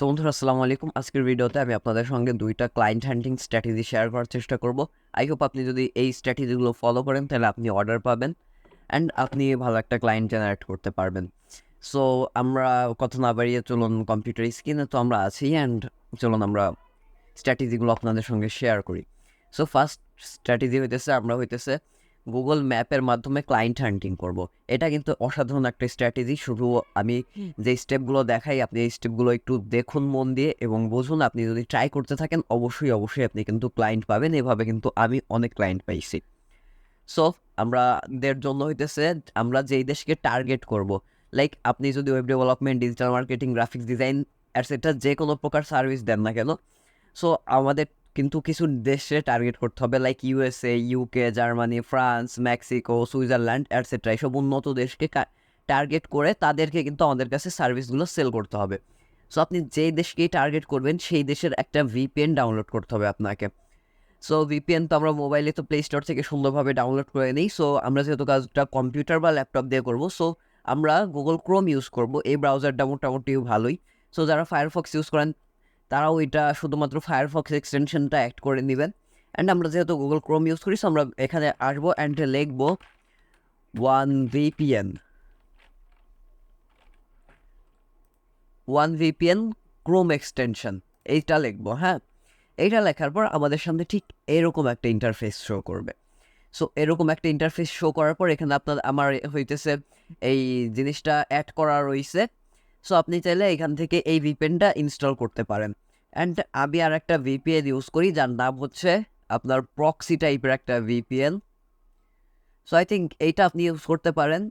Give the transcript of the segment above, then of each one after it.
So বন্ধুরা, আসসালামু আলাইকুম। আজকের ভিডিওতে আমি আপনাদের সঙ্গে দুইটা ক্লায়েন্ট হ্যান্ডিং স্ট্র্যাটেজি শেয়ার করার চেষ্টা করব। আই হোপ আপনি যদি এই স্ট্র্যাটেজিগুলো ফলো করেন, তাহলে আপনি অর্ডার পাবেন অ্যান্ড আপনি ভালো একটা ক্লায়েন্ট জেনারেট করতে পারবেন। সো আমরা কথা না বাড়িয়ে চলুন কম্পিউটার স্ক্রিনে তো আমরা আছি অ্যান্ড চলুন আমরা স্ট্র্যাটেজিগুলো আপনাদের সঙ্গে শেয়ার করি। সো ফার্স্ট স্ট্র্যাটেজি হইতেছে, আমরা হইতেছে গুগল ম্যাপের মাধ্যমে ক্লায়েন্ট হান্টিং করব। এটা কিন্তু অসাধারণ একটা স্ট্র্যাটেজি শুধু আমি যে স্টেপগুলো দেখাই আপনি এই স্টেপগুলো একটু দেখুন মন দিয়ে এবং বুঝুন আপনি যদি ট্রাই করতে থাকেন অবশ্যই অবশ্যই আপনি কিন্তু ক্লায়েন্ট পাবেন। এভাবে কিন্তু আমি অনেক ক্লায়েন্ট পাইছি। সো আমরা দের জন্য হইতেছে আমরা যেই দেশকে টার্গেট করব লাইক আপনি যদি web development digital marketing graphics design etcetera যে কোনো প্রকার সার্ভিস দেন না কেন সো আমাদের কিন্তু কিছু দেশে টার্গেট করতে হবে like USA UK Germany France Mexico Switzerland etcetera এইসব উন্নত দেশকে টার্গেট করে তাদেরকে কিন্তু আমাদের কাছে সার্ভিসগুলো সেল করতে হবে। সো আপনি যেই দেশকেই টার্গেট করবেন, সেই দেশের একটা ভিপিএন ডাউনলোড করতে হবে আপনাকে। সো ভিপিএন তো আমরা মোবাইলে তো প্লে স্টোর থেকে সুন্দরভাবে ডাউনলোড করে নিই সো আমরা যেহেতু কাজটা কম্পিউটার বা ল্যাপটপ দিয়ে করব সো আমরা গুগল ক্রোম ইউজ করব, এই ব্রাউজারটা মোটামুটি ভালোই। সো যারা ফায়ারফক্স ইউজ করেন তারাও এটা শুধুমাত্র ফায়ারফক্স এক্সটেনশনটা অ্যাড করে নেবেন। অ্যান্ড আমরা যেহেতু গুগল ক্রোম ইউজ করি সো আমরা এখানে আসব অ্যান্ড লিখব one VPN one VPN Chrome extension এইটা লিখব হ্যাঁ? এইটা লেখার পর আমাদের সামনে ঠিক এরকম একটা ইন্টারফেস শো করবে। সো এরকম একটা ইন্টারফেস শো করার পর এখানে আপনার, আমার হইতেছে এই জিনিসটা অ্যাড করা রয়েছে সো আপনি চাইলে এখান থেকে এই ভিপিএনটা ইনস্টল করতে পারেন। অ্যান্ড আমি আর একটা ভিপিএন ইউজ করি, যার নাম হচ্ছে আপনার প্রক্সি টাইপের একটা ভিপিএন সো আই থিঙ্ক এইটা আপনি ইউজ করতে পারেন।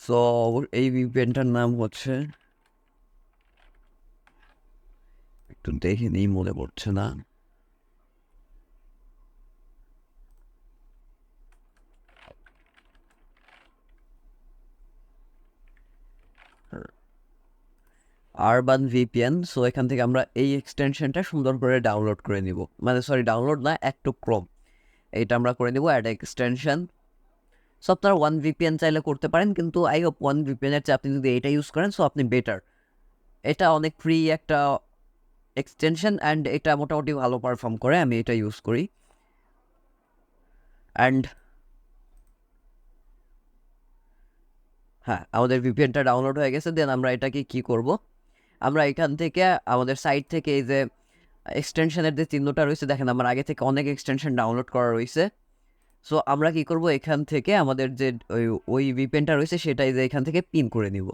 সো এই ভিপিএনটার নাম হচ্ছে একটু দেখে নিই, মনে পড়ছে না। আরবান ভিপিএন সো এখান থেকে আমরা এই এক্সটেনশনটা সুন্দর করে ডাউনলোড করে নিব। মানে সরি ডাউনলোড না একটু ক্রোম এইটা আমরা করে নিব অ্যাড এক্সটেনশন সো আপনারা ওয়ান ভিপিএন চাইলে করতে পারেন, কিন্তু আই হোপ ওয়ান ভিপিএনের চেয়ে আপনি যদি এটা ইউজ করেন সো আপনি বেটার এটা অনেক ফ্রি একটা এক্সটেনশন অ্যান্ড এটা মোটামুটি ভালো পারফর্ম করে, আমি এটা ইউজ করি। অ্যান্ড হ্যাঁ আমাদের ভিপিএনটা ডাউনলোড হয়ে গেছে দেন আমরা এটাকে কি করব? আমরা এখান থেকে, আমাদের সাইট থেকে এই যে এক্সটেনশনের যে চিহ্নটা রয়েছে, দেখেন আমার আগে থেকে অনেক এক্সটেনশন ডাউনলোড করা রয়েছে। সো আমরা কি করব? এখান থেকে আমাদের যে, ওই ওই ভিপিএনটা রয়েছে, সেটাই যে এখান থেকে পিন করে নিব।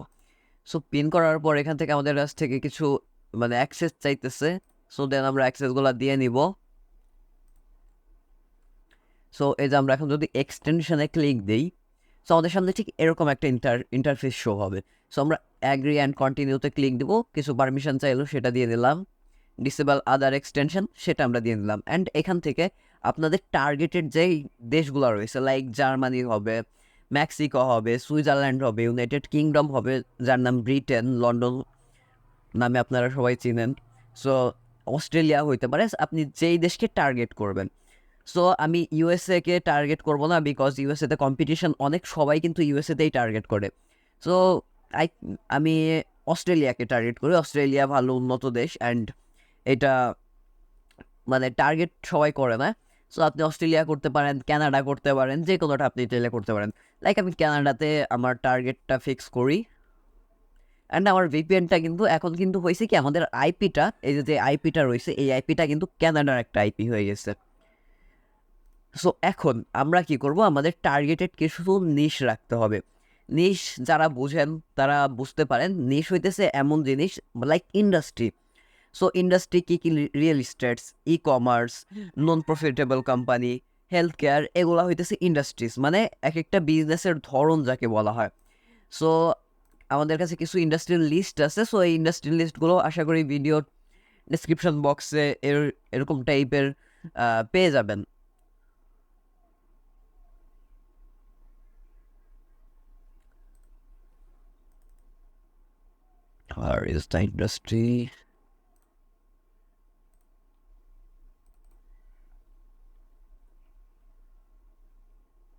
সো পিন করার পর এখান থেকে আমাদের কাছ থেকে কিছু মানে অ্যাক্সেস চাইতেছে। সো দেন আমরা অ্যাক্সেসগুলো দিয়ে নিব। সো এই যে আমরা এখন যদি এক্সটেনশনে ক্লিক দিই সো আমাদের সামনে ঠিক এরকম একটা ইন্টার ইন্টারফেস শো হবে। সো আমরা অ্যাগ্রি অ্যান্ড কন্টিনিউতে ক্লিক দেবো। কিছু পারমিশন চাইলো, সেটা দিয়ে দিলাম ডিসেবল আদার এক্সটেনশন সেটা আমরা দিয়ে দিলাম অ্যান্ড এখান থেকে আপনাদের টার্গেটেড যেই দেশগুলো রয়েছে লাইক জার্মানি হবে মেক্সিকো হবে সুইজারল্যান্ড হবে ইউনাইটেড কিংডম হবে, যার নাম ব্রিটেন লন্ডন নামে আপনারা সবাই চিনেন। সো অস্ট্রেলিয়া হইতে পারে। আপনি যেই দেশকে টার্গেট করবেন সো আমি ইউএসএকে টার্গেট করব না বিকজ ইউএসএতে কম্পিটিশন অনেক, সবাই কিন্তু ইউএসএতেই টার্গেট করে। সো আই আমি অস্ট্রেলিয়াকে টার্গেট করি। অস্ট্রেলিয়া ভালো, উন্নত দেশ অ্যান্ড এটা মানে টার্গেট সবাই করে না। সো আপনি অস্ট্রেলিয়া করতে পারেন ক্যানাডা করতে পারেন, যে কোনোটা আপনি চাইলে করতে পারেন। লাইক আমি ক্যানাডাতে আমার টার্গেটটা ফিক্স করি। অ্যান্ড আমার ভিপিএনটা কিন্তু, এখন কিন্তু হয়েছে কি, আমাদের আইপিটা এই যে আইপিটা রয়েছে, এই আইপিটা কিন্তু ক্যানাডার একটা আইপি হয়ে গেছে। সো এখন আমরা কি করব? আমাদের টার্গেটেড কিছু নিশ রাখতে হবে। নিশ যারা বুঝেন, তারা বুঝতে পারেন নিশ হইতেছে এমন জিনিস লাইক ইন্ডাস্ট্রি সো ইন্ডাস্ট্রি কী কী? Real estates e commerce non profitable company health care এগুলো হইতেছে ইন্ডাস্ট্রিজ মানে এক একটা বিজনেসের ধরন যাকে বলা হয়। সো আমাদের কাছে কিছু ইন্ডাস্ট্রিয়াল লিস্ট আছে। সো এই ইন্ডাস্ট্রিয়াল লিস্টগুলো আশা করি ভিডিও ডিসক্রিপশন বক্সে এর, এরকম টাইপের পেয়ে যাবেন। Is the industry?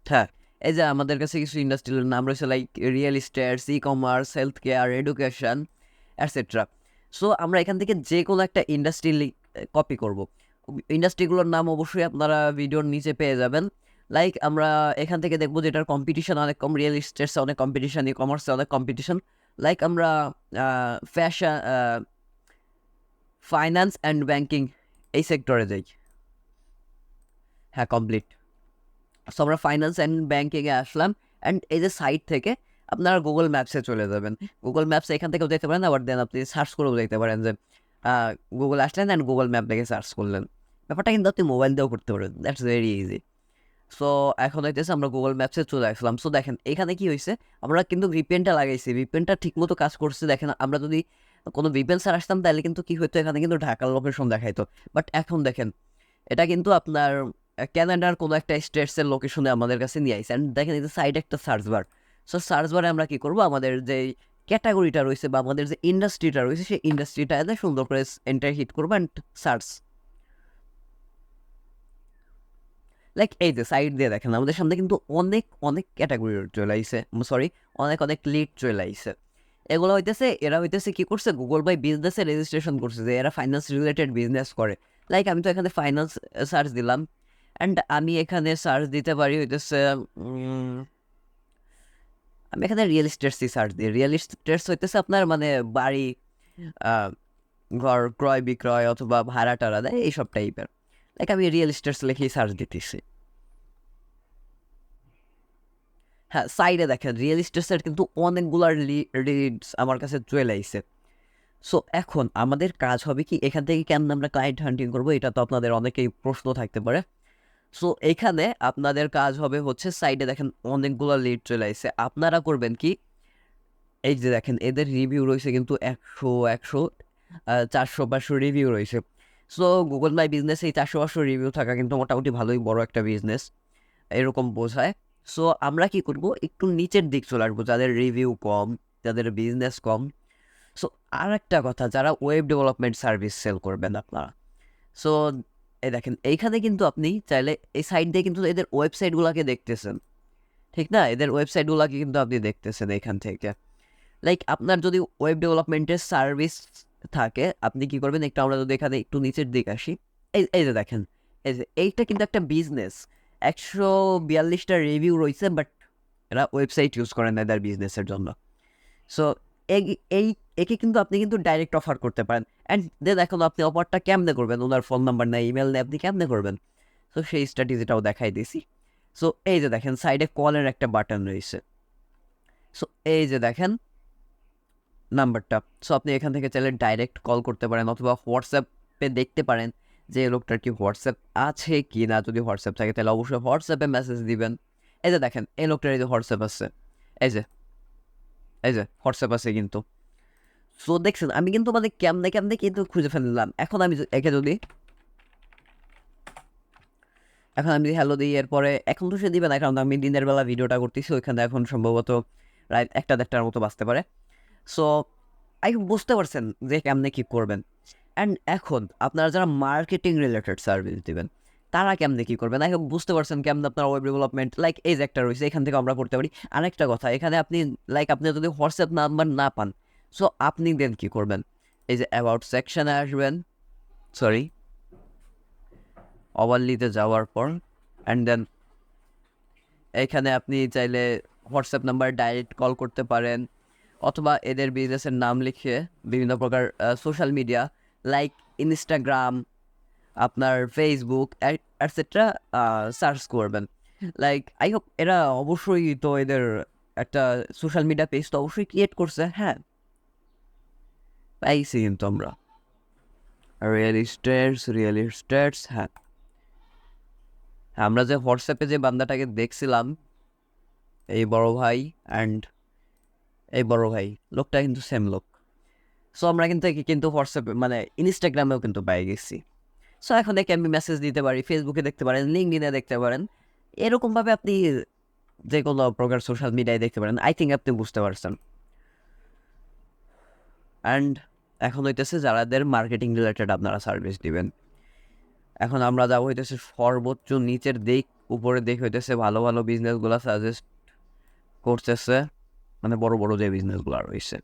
হ্যাঁ এই যে আমাদের কাছে কিছু ইন্ডাস্ট্রির নাম রয়েছে like real estates e commerce health care education etcetera so আমরা এখান থেকে যে কোনো একটা ইন্ডাস্ট্রি কপি করব। ইন্ডাস্ট্রিগুলোর নাম অবশ্যই আপনারা ভিডিওর নিচে পেয়ে যাবেন। লাইক আমরা এখান থেকে দেখব যে এটার কম্পিটিশন অনেক কম রিয়েল এস্টেটসে অনেক কম্পিটিশন ই কমার্সে অনেক কম্পিটিশন লাইক আমরা ফ্যাশন ফাইন্যান্স অ্যান্ড ব্যাংকিং এই সেক্টরে যাই। হ্যাঁ কমপ্লিট সো আমরা ফাইন্যান্স অ্যান্ড ব্যাংকিংয়ে আসলাম অ্যান্ড এই যে সাইট থেকে আপনারা গুগল ম্যাপসে চলে যাবেন। গুগল ম্যাপসে এখান থেকেও দেখতে পারেন, আবার দেন আপনি সার্চ করেও দেখতে পারেন যে গুগল আসলেন অ্যান্ড গুগল ম্যাপ দেখে সার্চ করলেন। ব্যাপারটা কিন্তু আপনি মোবাইল দিয়েও করতে পারেন দ্যাটস ভেরি ইজি সো এখন হইতেছে আমরা গুগল ম্যাপসে চলে আসলাম। সো দেখেন, এখানে কি হয়েছে আমরা কিন্তু ভিপিএনটা লাগাইছি। ভিপিএনটা ঠিকমতো কাজ করছে। দেখেন, আমরা যদি কোনো ভিপিএন স্যার আসতাম, তাহলে কিন্তু কি হতো এখানে কিন্তু ঢাকার লোকেশন দেখাইতো। বাট এখন দেখেন, এটা কিন্তু আপনার ক্যানাডার কোনো একটা স্টেটসের লোকেশনে আমাদের কাছে নিয়ে আসছে অ্যান্ড দেখেন যে সাইডে একটা সার্চ বার সো সার্চ বারে আমরা কী করব? আমাদের যে ক্যাটাগরিটা রয়েছে বা আমাদের যে ইন্ডাস্ট্রিটা রয়েছে, সেই ইন্ডাস্ট্রিটা সুন্দর করে এন্টার হিট করব অ্যান্ড সার্চ লাইক এই যে সাইড দিয়ে দেখেন, আমাদের সামনে কিন্তু অনেক অনেক ক্যাটাগরি চলে আইসে সরি অনেক অনেক লিড চলে আইসে এগুলো হইতেছে, এরা হইতেছে কি করছে? গুগল বাই বিজনেসে রেজিস্ট্রেশন করছে যে এরা ফাইন্যান্স রিলেটেড বিজনেস করে। লাইক আমি তো এখানে ফাইন্যান্স সার্চ দিলাম। অ্যান্ড আমি এখানে সার্চ দিতে পারি হইতেছে আমি এখানে রিয়েল এস্টেটসই সার্চ দিই। রিয়েল এস্টেটস হইতেছে আপনার মানে বাড়ি ঘর ক্রয় বিক্রয় অথবা ভাড়া টাড়া দেয়, এইসব টাইপের লাইক আমি রিয়েল এস্টেটস লিখেই সার্চ দিতেছি। হ্যাঁ সাইডে দেখেন রিয়েল এস্টেটসের কিন্তু অনেকগুলার লিডস আমার কাছে চলে আইছে। সো এখন আমাদের কাজ হবে কি, এখান থেকে কেমন আমরা ক্লায়েন্ট হান্টিং করব, এটা তো আপনাদের অনেকেই প্রশ্ন থাকতে পারে। সো এখানে আপনাদের কাজ হবে হচ্ছে সাইডে দেখেন, অনেকগুলো লিড চলে আসছে আপনারা করবেন কি, এই যে দেখেন, এদের রিভিউ রয়েছে কিন্তু একশো একশো চারশো, পাঁচশো রিভিউ রয়েছে। সো গুগল মাই বিজনেস এই চারশো পাঁচশো রিভিউ থাকা কিন্তু মোটামুটি ভালোই বড় একটা বিজনেস এরকম বোঝায়। সো আমরা কি করব? একটু নিচের দিক চলে আসব, যাদের রিভিউ কম, যাদের বিজনেস কম। সো আর একটা কথা, যারা ওয়েব ডেভেলপমেন্ট সার্ভিস সেল করবেন আপনারা। সো এই দেখেন, এইখানে কিন্তু আপনি চাইলে এই সাইড দিয়ে কিন্তু এদের ওয়েবসাইটগুলোকে দেখতেছেন। ঠিক না? এদের ওয়েবসাইটগুলোকে কিন্তু আপনি দেখতেছেন এখান থেকে। লাইক আপনার যদি ওয়েব ডেভেলপমেন্টের সার্ভিস থাকে, আপনি কি করবেন? একটু আমরা যদি এখানে একটু নিচের দিকে আসি। এই এই যে দেখেন, এই যে এইটা কিন্তু একটা বিজনেস একশো বিয়াল্লিশটা রিভিউ রয়েছে বাট এরা ওয়েবসাইট ইউজ করেন না এদের বিজনেসের জন্য। সো এই একে কিন্তু আপনি কিন্তু ডাইরেক্ট অফার করতে পারেন। অ্যান্ড দেন এখন আপনি অফারটা কেমনে করবেন? ওনার ফোন নাম্বার নেই ইমেল নেই আপনি কেমনে করবেন? সো সেই স্ট্র্যাটেজিটাও দেখাই দিয়েছি সো এই যে দেখেন সাইডে কলের একটা বাটন রয়েছে। সো এই যে দেখেন নাম্বারটা। সো আপনি এখান থেকে চাইলে ডাইরেক্ট কল করতে পারেন অথবা হোয়াটসঅ্যাপে দেখতে পারেন যে লোকটার কি হোয়াটসঅ্যাপ আছে কি না। যদি হোয়াটসঅ্যাপ থাকে তাহলে অবশ্যই হোয়াটসঅ্যাপে মেসেজ দিবেন। এই যে দেখেন, এই লোকটার এই যে হোয়াটসঅ্যাপ আছে, এই যে এই যে হোয়াটসঅ্যাপ আছে কিন্তু। সো দেখছেন, আমি কিন্তু মানে কেমনে কেমনে কিন্তু খুঁজে ফেললাম। এখন আমি একে যদি, এখন আমি হ্যালো দিই, এরপরে এখন তো সে দিবে না, কারণ আমি দিনের বেলা ভিডিওটা করতেছি, ওইখানে এখন সম্ভবত রাত একটা দেড়টার মতো বাঁচতে পারে। সো আই বুঝতে পারছেন যে কেমনে কী করবেন। অ্যান্ড এখন আপনারা যারা মার্কেটিং রিলেটেড সার্ভিস দিবেন, তারা কেমনে কী করবেন? আই বুঝতে পারছেন কেমন আপনার ওয়েব ডেভেলপমেন্ট লাইক এই যে একটা রয়েছে, এখান থেকে আমরা করতে পারি। আরেকটা কথা, এখানে আপনি লাইক আপনি যদি হোয়াটসঅ্যাপ নাম্বার না পান সো আপনি দেন কী করবেন? এই যে অ্যাবাউট সেকশনে আসবেন সরি ওভারলিতে যাওয়ার পর অ্যান্ড দেন এখানে আপনি চাইলে হোয়াটসঅ্যাপ নাম্বার ডাইরেক্ট কল করতে পারেন। অথবা এদের বিজনেসের নাম লিখে বিভিন্ন প্রকার সোশ্যাল মিডিয়া লাইক ইনস্টাগ্রাম আপনার ফেসবুক অ্যাটসেট্রা সার্চ করবেন। লাইক আই হোপ এরা অবশ্যই তো এদের একটা সোশ্যাল মিডিয়া পেজ তো অবশ্যই ক্রিয়েট করছে হ্যাঁ। পাইছি কিন্তু আমরা। রিয়েল স্টেটস রিয়েল স্টেটস হ্যাঁ। আমরা যে হোয়াটসঅ্যাপে যে বান্দাটাকে দেখছিলাম, এই বড় ভাই অ্যান্ড এই বড় ভাই, লোকটা কিন্তু সেম লোক। সো আমরা কিন্তু কিন্তু হোয়াটসঅ্যাপে মানে ইনস্টাগ্রামেও কিন্তু পেয়ে গেছি। সো এখন একে আমি মেসেজ দিতে পারি ফেসবুকে দেখতে পারেন লিঙ্কডিনে দেখতে পারেন। এরকমভাবে আপনি যে কোনো প্রকার সোশ্যাল মিডিয়ায় দেখতে পারেন। আই থিঙ্ক আপনি বুঝতে পারছেন। অ্যান্ড এখন হইতেছে যারাদের মার্কেটিং রিলেটেড আপনারা সার্ভিস দিবেন। এখন আমরা যাব হইতেছে সর্বোচ্চ নিচের দিক উপরে দিক হইতেছে ভালো ভালো বিজনেসগুলো সাজেস্ট করতেছে। মানে বড় বড় যে বিজনেসগুলো রয়েছে।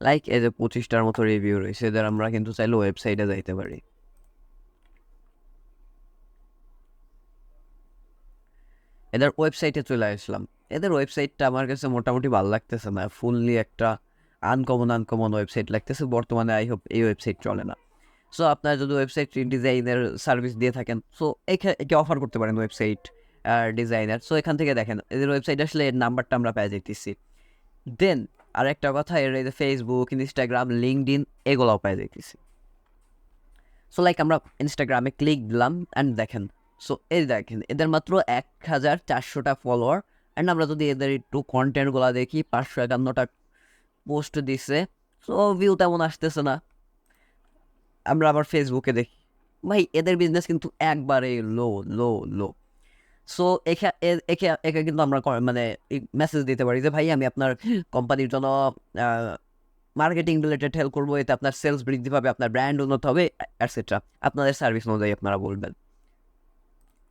লাইক এই যে পঁচিশটার মতো রিভিউ রয়েছে, এদের আমরা কিন্তু চাইলে ওয়েবসাইটে যাইতে পারি। এদের ওয়েবসাইটে চলে আসলাম। এদের ওয়েবসাইটটা আমার কাছে মোটামুটি ভালো লাগতেছে না। ফুললি একটা আনকমন আনকমন ওয়েবসাইট লাগতেছে, বর্তমানে আই হোপ এই ওয়েবসাইট চলে না। সো আপনারা যদি ওয়েবসাইট ডিজাইনের সার্ভিস দিয়ে থাকেন সো একে অফার করতে পারেন ওয়েবসাইট ডিজাইনার সো এখান থেকে দেখেন, এদের ওয়েবসাইট আসলে এর নাম্বারটা আমরা পেয়ে যেতেছি দেন আর একটা কথা, এর এই যে ফেসবুক ইনস্টাগ্রাম লিঙ্কড ইন এগুলোও পেয়ে যেতেছি সো লাইক আমরা ইনস্টাগ্রামে ক্লিক দিলাম অ্যান্ড দেখেন সো এই দেখেন, এদের মাত্র এক হাজার চারশোটা ফলোয়ার অ্যান্ড আমরা যদি এদের একটু কন্টেন্টগুলো দেখি, পাঁচশো একান্নটা পোস্ট দিছে। সো ভিউ তেমন আসতেছে না। আমরা আবার ফেসবুকে দেখি। ভাই, এদের বিজনেস কিন্তু একবারে লো লো লো সো এখা একে কিন্তু আমরা মানে মেসেজ দিতে পারি যে, ভাই, আমি আপনার কোম্পানির জন্য মার্কেটিং রিলেটেড হেল্প করব। এতে আপনার সেলস বৃদ্ধি পাবে, আপনার ব্র্যান্ড উন্নত হবে অ্যাটসেট্রা আপনাদের সার্ভিস অনুযায়ী আপনারা বলবেন।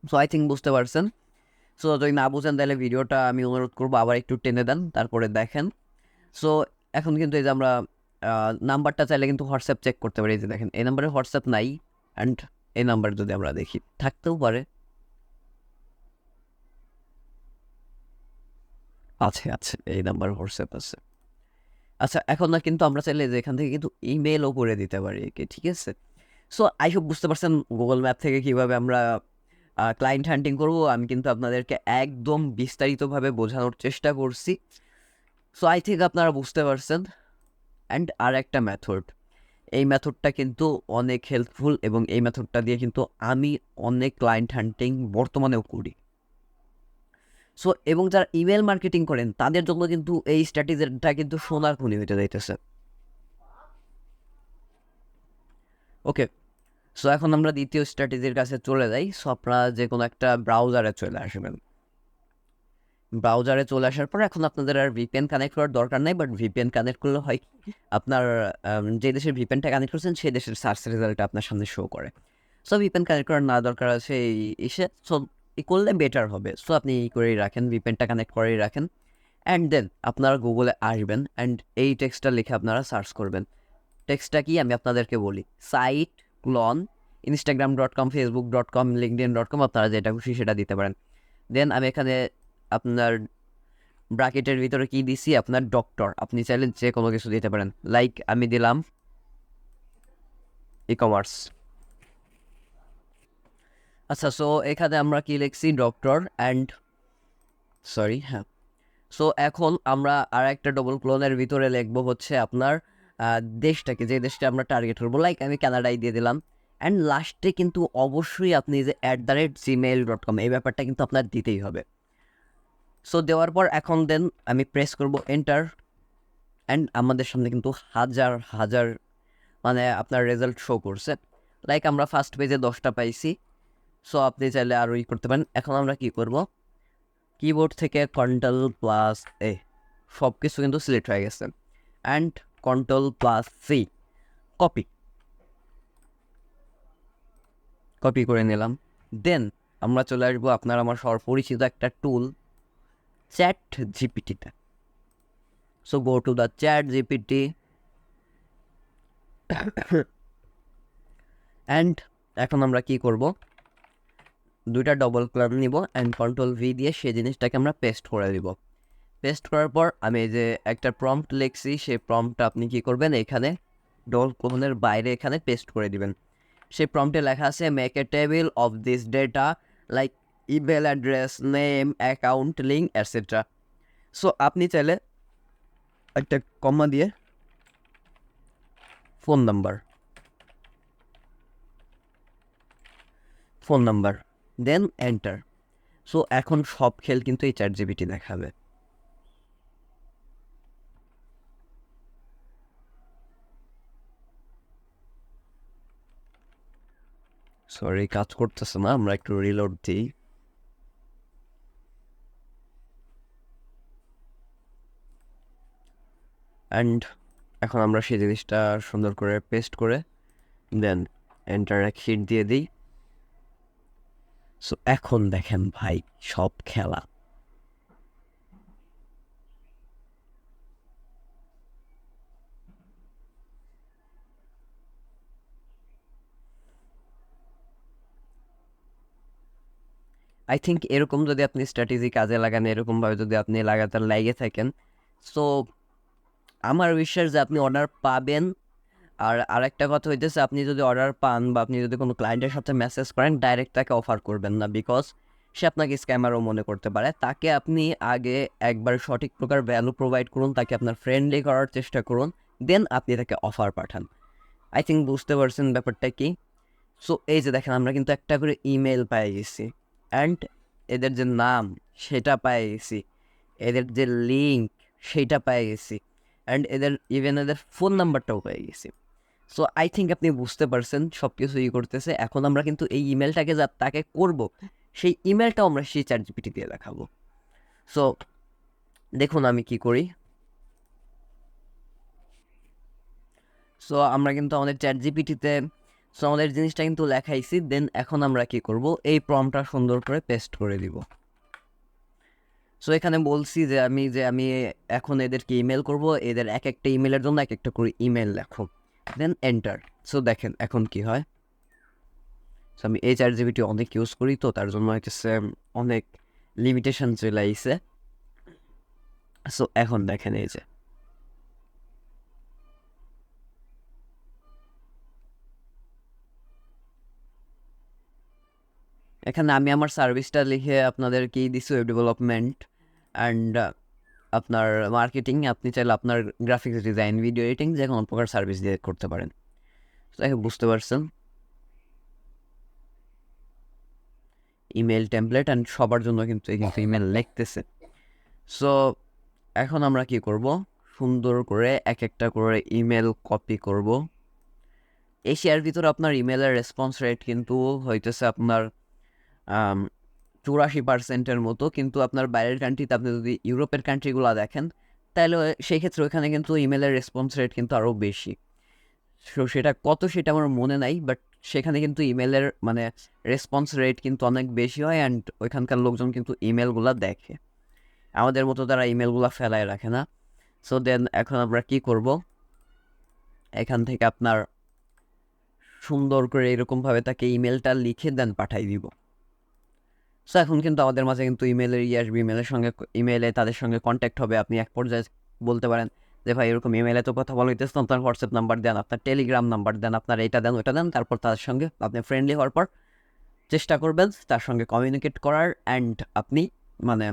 সো আই থিঙ্ক বুঝতে পারছেন। সো যদি না বুঝেন, তাহলে ভিডিওটা আমি অনুরোধ করব, আবার একটু টেনে দেন, তারপরে দেখেন। সো এখন কিন্তু এই যে আমরা নাম্বারটা চাইলে কিন্তু হোয়াটসঅ্যাপ চেক করতে পারি। যে দেখেন, এই নাম্বারে হোয়াটসঅ্যাপ নাই অ্যান্ড এই নাম্বার যদি আমরা দেখি, থাকতেও পারে। আছে আছে, এই নাম্বার হোয়াটসঅ্যাপ আছে। আচ্ছা এখন না কিন্তু আমরা চাইলে যে এখান থেকে কিন্তু ইমেলও করে দিতে পারি একে, ঠিক আছে? সো আই হোপ বুঝতে পারছেন গুগল ম্যাপ থেকে কীভাবে আমরা ক্লায়েন্ট হান্টিং করব। আমি কিন্তু আপনাদেরকে একদম বিস্তারিতভাবে বোঝানোর চেষ্টা করছি। সো আই থিঙ্ক আপনারা বুঝতে পারছেন. অ্যান্ড আর একটা মেথড এই মেথডটা কিন্তু অনেক হেল্পফুল এবং এই মেথডটা দিয়ে কিন্তু আমি অনেক ক্লায়েন্ট হান্টিং বর্তমানেও করি. সো এবং যারা ইমেল মার্কেটিং করেন, তাদের জন্য কিন্তু এই স্ট্র্যাটেজিটা কিন্তু সোনার খুনি হইতে যাইতেছে। ওকে সো এখন আমরা দ্বিতীয় স্ট্র্যাটেজির কাছে চলে যাই। সো আপনারা যে কোনো একটা ব্রাউজারে চলে আসবেন। ব্রাউজারে চলে আসার পর এখন আপনাদের আর ভিপিএন কানেক্ট করার দরকার নেই বাট ভিপিএন কানেক্ট করলে হয় আপনার যে দেশের ভিপিএনটা কানেক্ট করছেন, সেই দেশের সার্চ রেজাল্টটা আপনার সামনে শো করে। সো ভিপিএন কানেক্ট করার না দরকার আছে এই এসে সো করলে বেটার হবে। সো আপনি এই করেই রাখেন ভিপেনটা কানেক্ট করেই রাখেন অ্যান্ড দেন আপনারা গুগলে আসবেন অ্যান্ড এই টেক্সটটা লিখে আপনারা সার্চ করবেন। টেক্সটটা কি? আমি আপনাদেরকে বলি। Site colon Instagram dot com Facebook dot com LinkedIn dot com আপনারা যেটা খুশি সেটা দিতে পারেন। দেন আমি এখানে আপনার ব্রাকেটের ভিতরে কি দিছি? আপনার ডক্টর আপনি চাইলে যে কোনো কিছু দিতে পারেন। লাইক আমি দিলাম ই কমার্স আচ্ছা সো এখানে আমরা কি লিখছি? ডক্টর অ্যান্ড সরি হ্যাঁ। সো এখন আমরা আর একটা ডবল ক্লোনের ভিতরে লিখব হচ্ছে আপনার দেশটাকে, যে দেশটা আমরা টার্গেট করব। লাইক আমি কানাডায় দিয়ে দিলাম। অ্যান্ড লাস্টে কিন্তু অবশ্যই আপনি যে at the rate Gmail dot com এই ব্যাপারটা কিন্তু আপনার দিতেই হবে। সো দেওয়ার পর এখন দেন আমি প্রেস করব এন্টার অ্যান্ড আমাদের সামনে কিন্তু হাজার হাজার মানে আপনার রেজাল্ট শো করছে। লাইক আমরা ফার্স্ট পেজে দশটা পাইছি। সো আপনি চাইলে আরও ই করতে পারেন। এখন আমরা কি করব? কিবোর্ড থেকে কন্ট্রোল প্লাস এ সব কিছু কিন্তু সিলেক্ট হয়ে গেছে। And control plus C copy copy করে নিলাম। দেন আমরা চলে আসব আপনার আমার সর্বপরিচিত একটা tool chat জিপিটিতে so go to the chat GPT and এখন আমরা কি করব? দুইটা ডবল ক্লাব নিব অ্যান্ড কন্ট্রোল ভি দিয়ে সেই জিনিসটাকে আমরা পেস্ট করে দিব পেস্ট করার পর আমি যে একটা প্রম্পট লিখছি, সেই প্রম্পটটা আপনি কি করবেন? এখানে ডবল কোনের বাইরে এখানে পেস্ট করে দিবেন। সেই প্রম্পটে লেখা আছে make a table of this data like email address name account link etcetera so আপনি চাইলে একটা কমা দিয়ে phone number phone number then enter so এখন সব খেল কিন্তু এই চ্যাট জিবিটি দেখাবে। সরি কাজ করতেছে না, আমরা একটু রিলোড দিই। অ্যান্ড এখন আমরা সেই জিনিসটা সুন্দর করে পেস্ট করে দেন এন্টার এক হিট দিয়ে দিই। সো এখন দেখেন ভাই, সব খেলা। আই থিঙ্ক এরকম যদি আপনি স্ট্র্যাটেজি কাজে লাগান, এরকমভাবে যদি আপনি লাগাতার লাগিয়ে থাকেন সো আমার বিশ্বাস যে আপনি অর্ডার পাবেন। আর আরেকটা কথা হইতেছে, আপনি যদি অর্ডার পান বা আপনি যদি কোনো ক্লায়েন্টের সাথে মেসেজ করেন ডাইরেক্ট তাকে অফার করবেন না বিকজ সে আপনাকে স্ক্যামারও মনে করতে পারে। তাকে আপনি আগে একবার সঠিক প্রকার ভ্যালু প্রোভাইড করুন, তাকে আপনার ফ্রেন্ডলি করার চেষ্টা করুন দেন আপনি তাকে অফার পাঠান। আই থিঙ্ক বুঝতে পারছেন ব্যাপারটা কি? সো এই যে দেখেন, আমরা কিন্তু একটা করে ইমেল পেয়ে গেছি অ্যান্ড এদের যে নাম, সেটা পেয়ে গেছি। এদের যে লিঙ্ক সেটা পেয়ে গেছি। অ্যান্ড এদের ইভেন এদের ফোন নাম্বারটাও পেয়ে গেছি। সো আই থিঙ্ক আপনি বুঝতে পারছেন সব কিছু ই করতেছে। এখন আমরা কিন্তু এই ইমেলটাকে যা তাকে করব, সেই ইমেলটাও আমরা সেই চ্যাট জিপিটি দিয়ে দেখাবো। সো দেখুন আমি কি করি। সো আমরা কিন্তু আমাদের চ্যাট জিপিটিতে সো আমাদের জিনিসটা কিন্তু লেখাইছি দেন এখন আমরা কি করব, এই প্রমটা সুন্দর করে পেস্ট করে দিব। সো এখানে বলছি যে আমি যে আমি এখন এদেরকে ইমেল করব। এদের এক একটা ইমেলের জন্য এক একটা করে ইমেল লেখো। দেন এন্টার সো দেখেন এখন কি হয়। সো আমি এই চার জিবিটি অনেক ইউজ করি তো, তার জন্য হচ্ছে অনেক লিমিটেশন চলে আইছে। সো এখন দেখেন এই যে। এখানে আমি আমার সার্ভিসটা লিখে আপনাদের কি দিছি ওয়েব ডেভেলপমেন্ট অ্যান্ড আপনার মার্কেটিং আপনি চাইলে আপনার গ্রাফিক্স ডিজাইন ভিডিও এডিটিং যে কোনো প্রকার সার্ভিস দিয়ে করতে পারেন। হোক বুঝতে পারছেন? ইমেল টেমপ্লেট অ্যান্ড সবার জন্য কিন্তু কিন্তু ইমেল লিখতেছে। সো এখন আমরা কি করব? সুন্দর করে এক একটা করে ইমেল কপি করব। এশিয়ার ভিতরে আপনার ইমেলের রেসপন্স রেট কিন্তু হইতেছে আপনার চুরাশি পার্সেন্টের মতো, কিন্তু আপনার বাইরের কান্ট্রিতে আপনি যদি ইউরোপের কান্ট্রিগুলো দেখেন, তাহলে সেই ক্ষেত্রে ওইখানে কিন্তু ইমেলের রেসপন্স রেট কিন্তু আরও বেশি। সো সেটা কত সেটা আমার মনে নাই বাট সেখানে কিন্তু ইমেলের মানে রেসপন্স রেট কিন্তু অনেক বেশি হয় অ্যান্ড ওইখানকার লোকজন কিন্তু ইমেলগুলো দেখে। আমাদের মতো তারা ইমেলগুলো ফেলায় রাখে না। সো দেন এখন আমরা কি করব? এখান থেকে আপনার সুন্দর করে এরকমভাবে তাকে ইমেলটা লিখে দেন পাঠাই দিব। সো এখন কিন্তু আমাদের মাঝে কিন্তু ইমেলের ইয়ে আসবে। ইমেলের সঙ্গে ইমেলে তাদের সঙ্গে কন্ট্যাক্ট হবে। আপনি এক পর্যায়ে বলতে পারেন যে, ভাই, এরকম ইমেলে তো কথা বলা হইতেছে আপনার হোয়াটসঅ্যাপ নাম্বার দেন, আপনার টেলিগ্রাম নাম্বার দেন, আপনার এটা দেন, ওটা দেন। তারপর তাদের সঙ্গে আপনি ফ্রেন্ডলি হওয়ার পর চেষ্টা করবেন তার সঙ্গে কমিউনিকেট করার অ্যান্ড আপনি মানে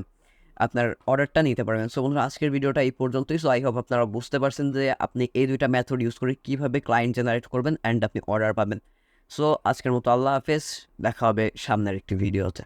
আপনার অর্ডারটা নিতে পারবেন। সো বন্ধুরা, আজকের ভিডিওটা এই পর্যন্তই। সো আই হোপ আপনারা বুঝতে পারছেন যে, আপনি এই দুইটা মেথড ইউজ করে কীভাবে ক্লায়েন্ট জেনারেট করবেন অ্যান্ড আপনি অর্ডার পাবেন। সো আজকের মতো আল্লাহ হাফেজ। দেখা হবে সামনের একটি ভিডিওতে